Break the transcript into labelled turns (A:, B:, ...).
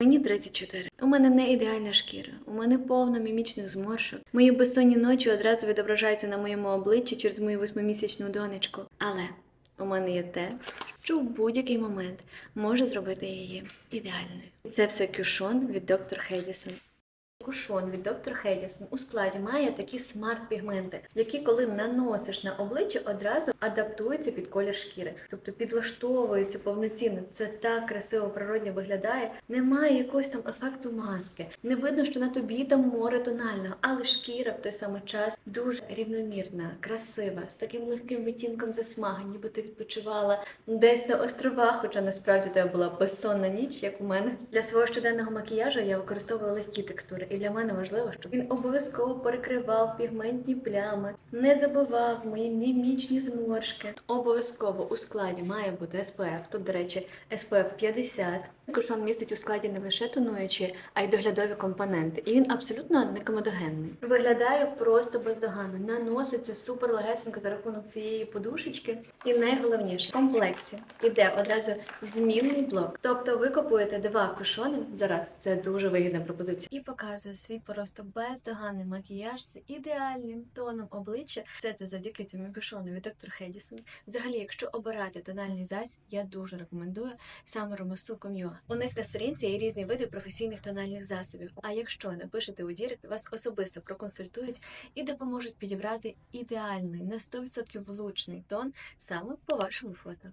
A: Мені 34. У мене не ідеальна шкіра, у мене повно мімічних зморшок. Мої безсонні ночі одразу відображаються на моєму обличчі через мою восьмимісячну донечку. Але у мене є те, що в будь-який момент може зробити її ідеальною. І Це все кюшон від доктор Хейдісон. Кушон від доктор Хейдісон у складі має такі смарт-пігменти, які, коли наносиш на обличчя, одразу адаптуються під колір шкіри, тобто підлаштовуються повноцінно. Це так красиво природньо виглядає. Немає якогось там ефекту маски. Не видно, що на тобі там море тонального, але шкіра в той самий час дуже рівномірна, красива, з таким легким відтінком засмаги, ніби ти відпочивала десь на островах, хоча насправді тебе була безсонна ніч, як у мене. Для свого щоденного макіяжу я використовую легкі текстури, для мене важливо, щоб він обов'язково перекривав пігментні плями, не забивав мої мімічні зморшки. Обов'язково у складі має бути SPF. Тут, до речі, SPF 50. Кушон містить у складі не лише тонуючі, а й доглядові компоненти. І він абсолютно не комедогенний. Виглядає просто бездоганно. Наноситься супер легесенько за рахунок цієї подушечки. І найголовніше в комплекті іде одразу змінний блок. Тобто ви купуєте два кушони зараз. Це дуже вигідна пропозиція. І показує свій просто бездоганний макіяж з ідеальним тоном обличчя. Все це завдяки цьому кушону від доктор Хедісон. Взагалі, якщо обирати тональний засіб, я дуже рекомендую саме Ромасу Ком'юа. У них на сторінці є різні види професійних тональних засобів. А якщо напишете у Дірект, вас особисто проконсультують і допоможуть підібрати ідеальний на 100% влучний тон саме по вашому фото.